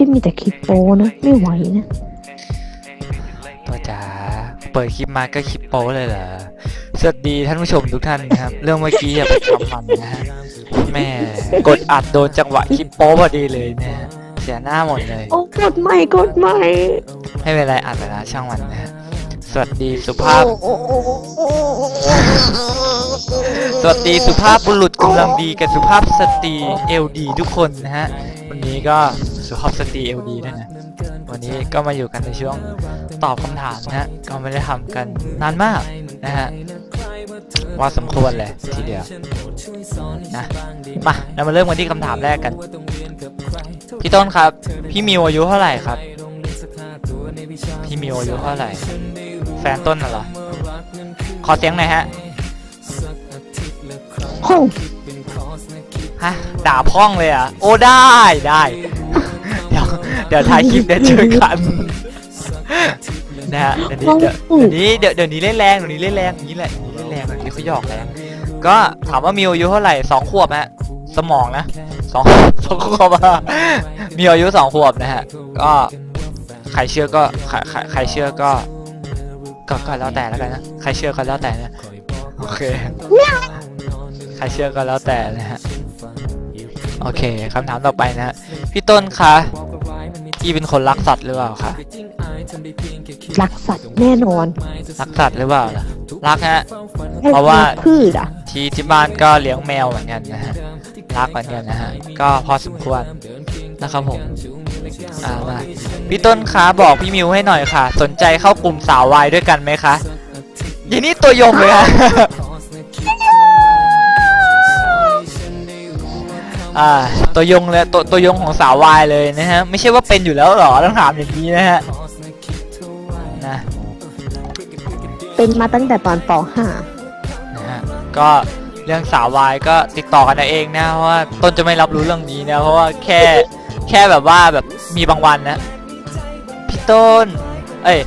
ที่มีแต่คลิปโป้นะไม่ไหวนะตัวจ๋าเปิดคลิปมาก็คลิปโป้เลยเหรอสวัสดีท่านผู้ชมทุกท่านนะครับ เรื่องเมื่อกี้อย่าไปทำมันนะฮะแม่กดอัดโดนจังหวะคลิปโป้พอดีเลยนะฮะเสียหน้าหมดเลย โอ้กดใหม่กดใหม่ไม่เป็นไรอัดไปแล้วช่างมันนะฮะสวัสดีสุภาพโอ้โอ้โอ้โอ้สวัสดีสุภาพบุรุษกำลังดีกับสุภาพสตรีเอลดีทุกคนนะฮะ วันนี้ก็ สุภาพสตรีเอลดีด้วยนะ วันนี้ก็มาอยู่กันในช่วงตอบคำถามนะฮะก็ไม่ได้ทำกันนานมากนะฮะว่าสมควรเลยทีเดียวนะมาเรามาเริ่มกันที่คำถามแรกกัน พี่ต้นครับ พี่มิวอายุเท่าไหร่ครับ พี่มิวอายุเท่าไหร่ แฟนต้นน่ะเหรอ ขอเสียงหน่อยฮะห้องฮะด่าพ่องเลยเหรอะ โอ้ได้ได้ เดี๋ยวเดี๋ยวถ่ายคลิปเดี๋ยวเจอกันนะฮะเดี๋ยวนี้เดี๋ยวเดี๋ยวเดี๋ยวนี้เล่นแรงเดี๋ยวนี้เล่นแรงอย่างนี้แหละอย่างนี้เล่นแรงแบบนี้เขาหยอกแรงก็ถามว่ามิวอายุเท่าไหร่สองขวบฮะสมองนะสองสองขวบอะมิวอายุสองขวบนะฮะก็ใครเชื่อก็ใครใครใครเชื่อก็ก็ก็แล้วแต่แล้วกันนะใครเชื่อก็แล้วแต่นะโอเคใครเชื่อก็แล้วแต่นะฮะโอเคคำถามต่อไปนะฮะพี่ต้นคะ พี่เป็นคนรักสัตว์หรือเปล่าคะรักสัตว์แน่นอน รักสัตว์หรือเปล่าล่ะรักฮะให้เพราะว่าพืชอะ ที่ที่บ้านก็เลี้ยงแมวเหมือนกันนะฮะ รักเหมือนกันนะฮะ ก็พอสมควรนะครับผมอ่ามาพี่ต้นคะบอกพี่มิวให้หน่อยค่ะ สนใจเข้ากลุ่มสาววายด้วยกันไหมคะยีนี่ตัวยงเลยฮะ อ่าตัวยงเลยตัวตัวยงของสาววายเลยนะฮะ ไม่ใช่ว่าเป็นอยู่แล้วหรอต้องถามอย่างนี้นะฮะนะเป็นมาตั้งแต่ตอนปนะฮะก็เรื่องสาววายก็ติดต่อกันเอาเองนะเพราะว่าต้นจะไม่รับรู้เรื่องนี้นะเพราะว่าแค่แค่แบบว่าแบบมีบางวันนะพี่ต้น เอ้ย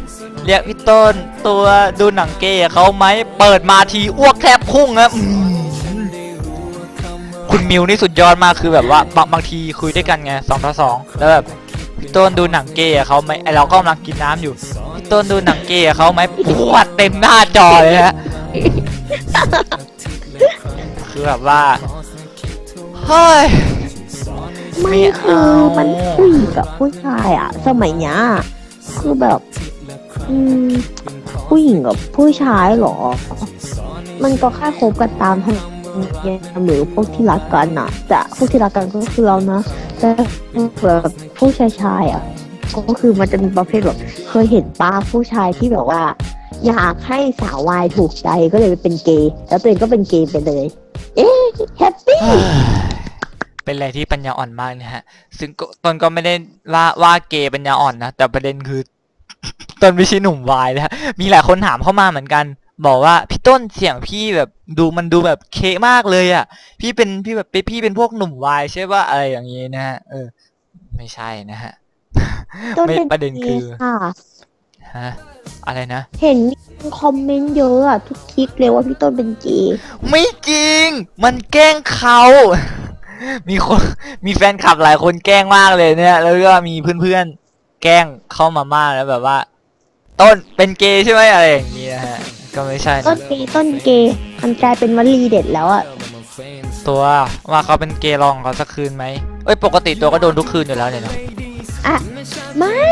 เรียกพี่ต้นตัวดูหนังเกย์เขาไหมเปิดมาทีอ้วกแทบพุ่งนะอืม คุณมิวนี่สุดยอดมากคือแบบว่าบางบางทีคุยด้วยกันไงสองต่อสองแล้วแบบพี่ต้นดูหนังเกย์เขาไหมไอเราก็กำลังกินน้ำอยู่พี่ต้นดูหนังเกย์เขาไหมปวดเต็มหน้าจอเลยฮะคือแบบว่าเฮ้ย ไม่ไม่คือเอามันผู้หญิงกับผู้ชายอะสมัยเนี้ยคือแบบ อืม ผู้หญิงกับผู้ชายเหรอ มันก็แค่คบกันตามธรรมเนี ยมหรือพวกที่รักกันอะ แต่พวกที่รักกันก็คือเรานะแต่แบบผู้ชายชายๆอะก็คือมันจะมีประเภทแบบเคยเห็นป้าผู้ชายที่แบบว่า อยากให้สาววายถูกใจก็เลยไปเป็นเกย์แล้วตัวเองก็เป็นเกย์ไปเลย เอ๊ะแฮปปี้เป็นอะไรที่ปัญญาอ่อนมากนะฮะ ซึ่งตนก็ไม่ได้ว่าว่าเกย์ปัญญาอ่อนนะ แต่ประเด็นคือตนไม่ใช่หนุ่มวายนะฮะ มีหลายคนถามเข้ามาเหมือนกัน บอกว่าพี่ต้นเสียงพี่แบบดูมันดูแบบเคมากเลยอะ พี่เป็นพี่แบบพี่เป็นพวกหนุ่มวายใช่ป่ะอะไรอย่างนี้นะฮะเออ ไม่ใช่นะฮะต้นไม่เป็นประเด็นคือเกย์ค่ะฮะอะไรนะ เห็นมีคนคอมเมนต์เยอะอะทุกคลิปเลยว่าพี่ต้นเป็นเกย์ไม่จริง มันแกล้งเขามีคนมีแฟนคลับหลายคนแกล้งมากเลยเนี่ย แล้วก็มีเพื่อนๆแกล้งเข้ามามากแล้วแบบว่า ต้นเป็นเกย์ใช่ไหมอะไรอย่างนี้นะฮะ ก็ไม่ใช่ต้นะนเกย์ต้นเกย์มันกลายเป็นวลีเด็ดแล้วอะตัวว่าเขาเป็นเกย์ลองเขาสักคืนไหมเอ้ยปกติตัวก็โดนทุกคืนอยู่แล้วเนี่ยเนาะอะไม่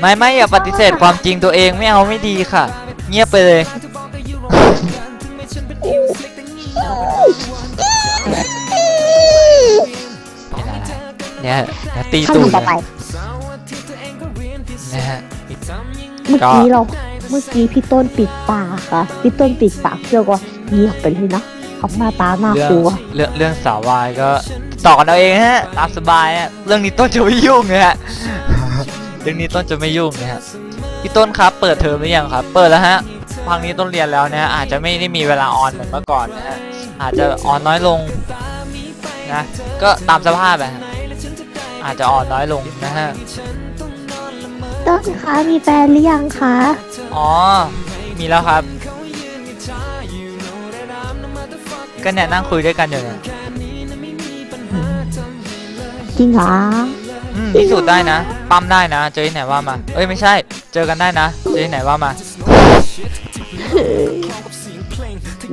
ไม่ไม่อย่าปฏิเสธความจริงตัวเองไม่เอาไม่ดีค่ะ เงียบไปเลยเป็นอะไรเนี่ยเดี๋ยวตีตูดคำต่อไป นะฮะ เมื่อกี้เรา เมื่อกี้พี่ต้นปิดปากค่ะ พี่ต้นปิดปากเชื่อว่าเงียบไปเลยนะเขาหน้าตาน่ากลัว เรื่องเรื่องสาววายก็ต่อกันเอาเองฮะตามสบายฮะเรื่องนี้ต้นจะไม่ยุ่งนะฮะเรื่องนี้ต้นจะไม่ยุ่งนะฮะพี่ต้นครับ เปิดเทอมหรือยังครับ เปิดแล้วฮะพังนี้ต้นเรียนแล้วนะฮะอาจจะไม่ได้มีเวลาออนเหมือนเมื่อก่อนนะฮะอาจจะออนน้อยลงนะก็ตามสภาพอะฮะอาจจะออนน้อยลงนะฮะ ต้นคะมีแฟนหรือยังคะ อ๋อ มีแล้วครับ ก็เนี่ยนั่งคุยด้วยกันอยู่เนี่ยจริงเหรออืมพิสูจน์ได้นะ ปั๊มได้นะ เจอที่ไหนว่ามา เอ้ยไม่ใช่ เจอกันได้นะ เจอที่ไหนว่ามา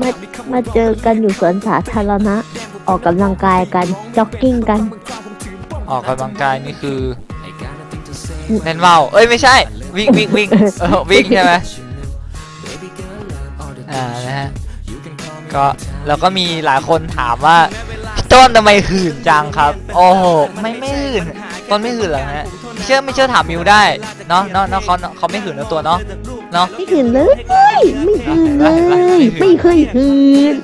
มา มาเจอกันอยู่สวนสาธารณะ ออกกำลังกายกัน จ็อกกิ้งกัน ออกกำลังกายนี่คือ เล่นว่าวเอ้ยไม่ใช่ วิ่งวิ่งวิ่งวิ่งใช่ไหมอ่านะฮะก็แล้วก็มีหลายคนถามว่าต้นทำไมหื่นจังครับ โอ้โหไม่ไม่หื่นต้นไม่หื่นหรอกฮะไม่เชื่อไม่เชื่อถามมิวได้เนาะเนาะเนาะเขาเขาไม่หื่นะตัวเนาะเนาะไม่หืนเลย ไม่หืนเลย ไม่เคยหืน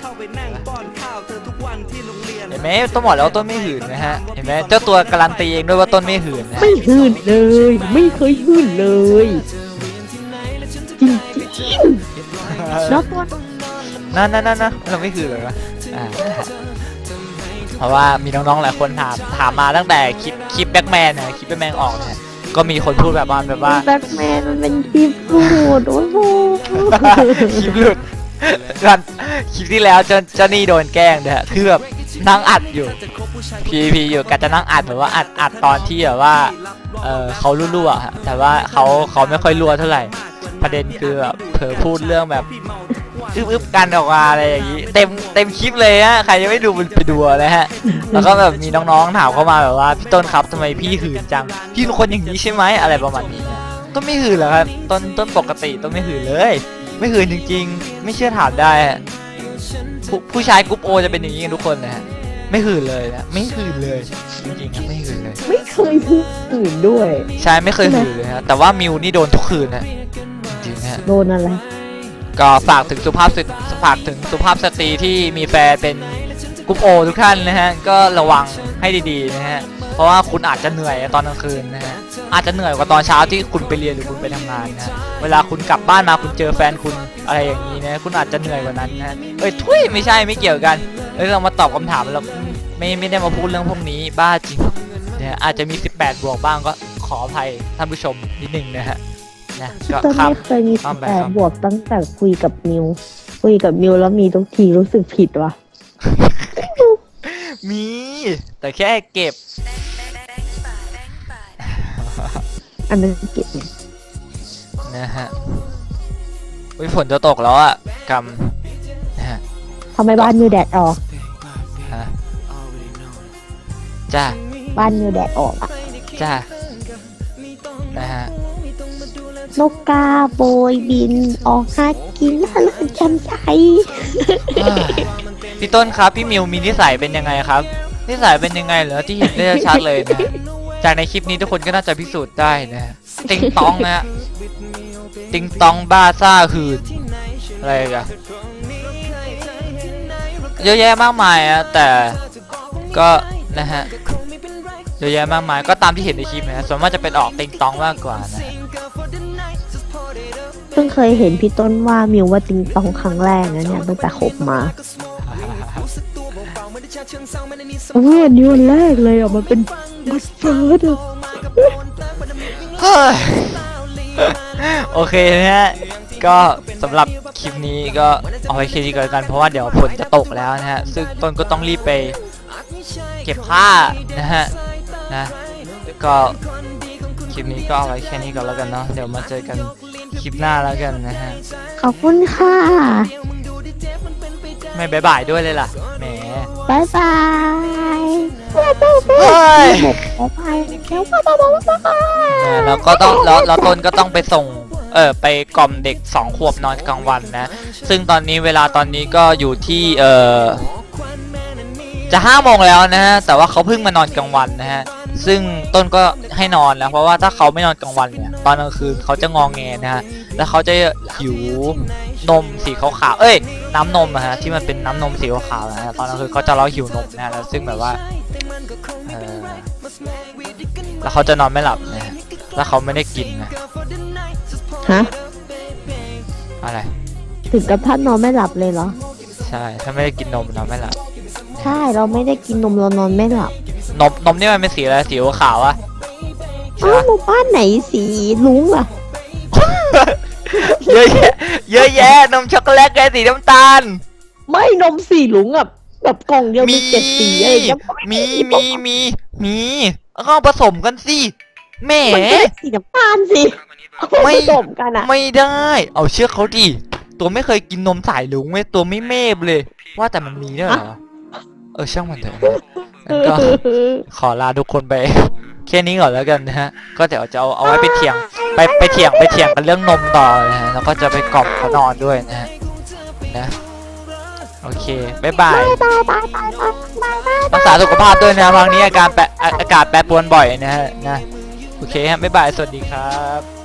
ห็นไหมต้นบอกแล้วว่าต้นไม่หื่นนะฮะเห็นไหมเจ้าตัวการันตีเองด้วยว่าต้นไม่หื่นนะไม่หืนเลย ไม่เคยหืนเลยจริงๆแล้วตัวนั่นนั่นนั่นนะเราไม่คือเลยวะอ่าเพราะว่ามีน้องๆหลายคนถามถามมาตั้งแต่คลิปคลิปแบ็กแมนนะคลิปแบ็กแมนออกเนี่ยก็มีคนพูดแบบว่าแบบว่า แบทแมนมันเป็นคลิปพูดโอ้โหคลิปหลุดกันคลิปที่แล้วเจนเจานี่โดนแกล้งเด้อคือแบบ นั่งอัดอยู่ พีพีอยู่กจะนั่งอัดแบบว่าอัดอัดตอนที่แบบว่า เออเขารั่วๆอะแต่ว่าเขาเขาไม่ค่อยรั่วเท่าไหร่ ประเด็นคือแบบเผลอพูดเรื่องแบบอึบๆกันออกมาอะไรอย่างนี้เต็มเต็มคลิปเลยฮะใครยังไม่ดูไปดูนะฮะ แล้วก็แบบมีน้องๆถามเข้ามาแบบว่าพี่ต้นครับทำไมพี่หืนจัง พี่เป็นคนอย่างนี้ใช่ไหมอะไรประมาณนี้นะต้นไม่หืนเหรอครับต้นต้นปกติต้นไม่หืนเลย ไม่หืนจริง ๆ ไม่เชื่อถามได้ฮะ ผู้ผู้ชายกรุ๊ปโอจะเป็นอย่างนี้กันทุกคนนะฮะไม่หื่นเลยนะไม่หื่นเลยจริงๆครับไม่หื่นเลย ไม่เคยหืนด้วย ใช่ไม่เคยหื่นเลยฮะแต่ว่ามิวนี่โดนทุกคืนนะจริงๆฮะโดนอะไร ก็ฝากถึงสุภาพสตฝากถึงสุภาพสตรีที่มีแฟนเป็นกรุ๊ปโอทุกท่านนะฮะก็ระวังให้ดีๆนะฮะเพ ราะว่าคุณอาจจะเหนื่อยตอนกลางคืนนะฮะอาจจะเหนื่อยกว่าตอนเช้าที่คุณไปเรียนหรือคุณไปทำงานนะฮะเวลาคุณกลับบ้านมาคุณเจอแฟนคุณอะไรอย่างนี้นะคุณอาจจะเหนื่อยกว่านั้นนะฮะเอ้ยทุยไม่ใช่ไม่เกี่ยวกันเอ้ยเรามาตอบคำถามแล้วไม่ไม่ได้มาพูดเรื่องพวกนี้บ้าจริงเนี่ยอาจจะมี 18 บวกบ้างก็ขออภัยท่านผู้ชมนิดนึงนะฮะนะก็ต้นครับไม่เคยมีข้ามไปแต่ครับบวกตั้งแต่คุยกับมิวคุยกับมิวแล้วมีทุกทีรู้สึกผิดว่ะมี แต่แค่เก็บ อันนั้นเก็บนะฮะอุ้ยฝนจะตกแล้วอะกำนะฮะทำไมบ้านมิวแดดออกฮะจ้าบ้านมิวแดดออกอะจ้านะฮะนกกาโบยบินออกหากินน่ารักจำใจเอ้ยพี่ต้นครับ พี่มิวมีนิสัยเป็นยังไงครับ นิสัยเป็นยังไงเหรอที่เห็นได้ชัดเลยนะ จากในคลิปนี้ทุกคนก็น่าจะพิสูจน์ได้นะฮะติงตองนะฮะติงตองบ้าซ่าหืนอะไรกันเยอะแยะมากมายอะแต่ก็นะฮะเยอะแยะมากมายก็ตามที่เห็นในคลิปนะส่วนมากจะเป็นออกติงตองมากกว่านะฮะเพิ่งเคยเห็นพี่ต้นว่ามิวว่าติงตองครั้งแรกนะเนี่ยตั้งแต่คบมาโอ้ยอันนี้วันแรกเลยอะมันเป็น บัสเฟิร์สอะเฮ้ยโอเคนะฮะ ก็สำหรับคลิปนี้ก็เอาไว้แค่นี้ก่อนแล้วกันเพราะว่าเดี๋ยวฝนจะตกแล้วนะฮะ ซึ่งต้นก็ต้องรีบไปเก็บผ้านะฮะ นะ ก็คลิปนี้ก็เอาไว้แค่นี้ก่อนแล้วกันเนาะ เดี๋ยวมาเจอกันคลิปหน้าแล้วกันนะฮะ ขอบคุณค่ะ ไม่บายบายด้วยเลยล่ะ แหมบายบายบายบาย เฮ้ยบายบายแล้วบายบายบายบายนะแล้วก็ต้องแล้วแล้วต้นก็ต้องไปส่งเออไปกล่อมเด็กสองขวบนอนกลางวันนะ ซึ่งตอนนี้เวลาตอนนี้ก็อยู่ที่เออจะห้าโมงแล้วนะฮะแต่ว่าเขาเพิ่งมานอนกลางวันนะฮะซึ่งต้นก็ให้นอนแล้วเพราะว่าถ้าเขาไม่นอนกลางวันเนี่ยตอนกลางคืนเขาจะงองแงนะฮะแล้วเขาจะหิวนมสีขาวๆเอ้ย น้ำนมอะฮะที่มันเป็นน้ำนมสีขาวๆนะฮะตอนกลางคืนเขาจะร้องหิวนมนะฮะแล้วซึ่งแบบว่าเออแล้วเขาจะนอนไม่หลับนะฮะแล้วเขาไม่ได้กินนะฮะอะไรถึงกับท่านนอนไม่หลับเลยเหรอ ใช่ถ้าไม่ได้กินนมนอนไม่หลับใช่เราไม่ได้กินนมเรานอนไม่หลับนมนมนี่มันเป็นสีอะไรสีขาวๆอะใช่อ้าวปะหมู่บ้านไหนสีลุงอะเยอะแยะ เยอะแยะนมช็อกโกแลตไงสีน้ำตาล ไม่นมสีลุงอะแบบกล่องเดียวมีเจ็ดสีอะไรอย่างเงี้ยมีมีมีมีก็เอาผสมกันสิแหมมันก็ได้สีน้ำตาลสิเอาไม่ผสมกันอะไม่ได้ เอาเชื่อเขาดิตัวไม่เคยกินนมสายลุงไม่ตัวไม่เมฟเลย ว่าแต่มันมีด้วยเหรอเออช่างมันเถอะนะงั้นก็ขอลาทุกคนไป แค่นี้ก่อนแล้วกันนะฮะ ก็เดี๋ยวจะเอาเอาไว้ไปเถียง ไปไปเถียงไปเถียงกันเรื่องนมต่อนะฮะแล้วก็จะไปกล่อมเขานอนด้วยนะฮะนะโอเคบ๊ายบายตายตายตายตายตายตายรักษาสุขภาพด้วยนะบางนี้อาการแปรอาอากาศแปรปรวนบ่อยนะฮะนะโอเคฮะบ๊ายบายสวัสดีครับ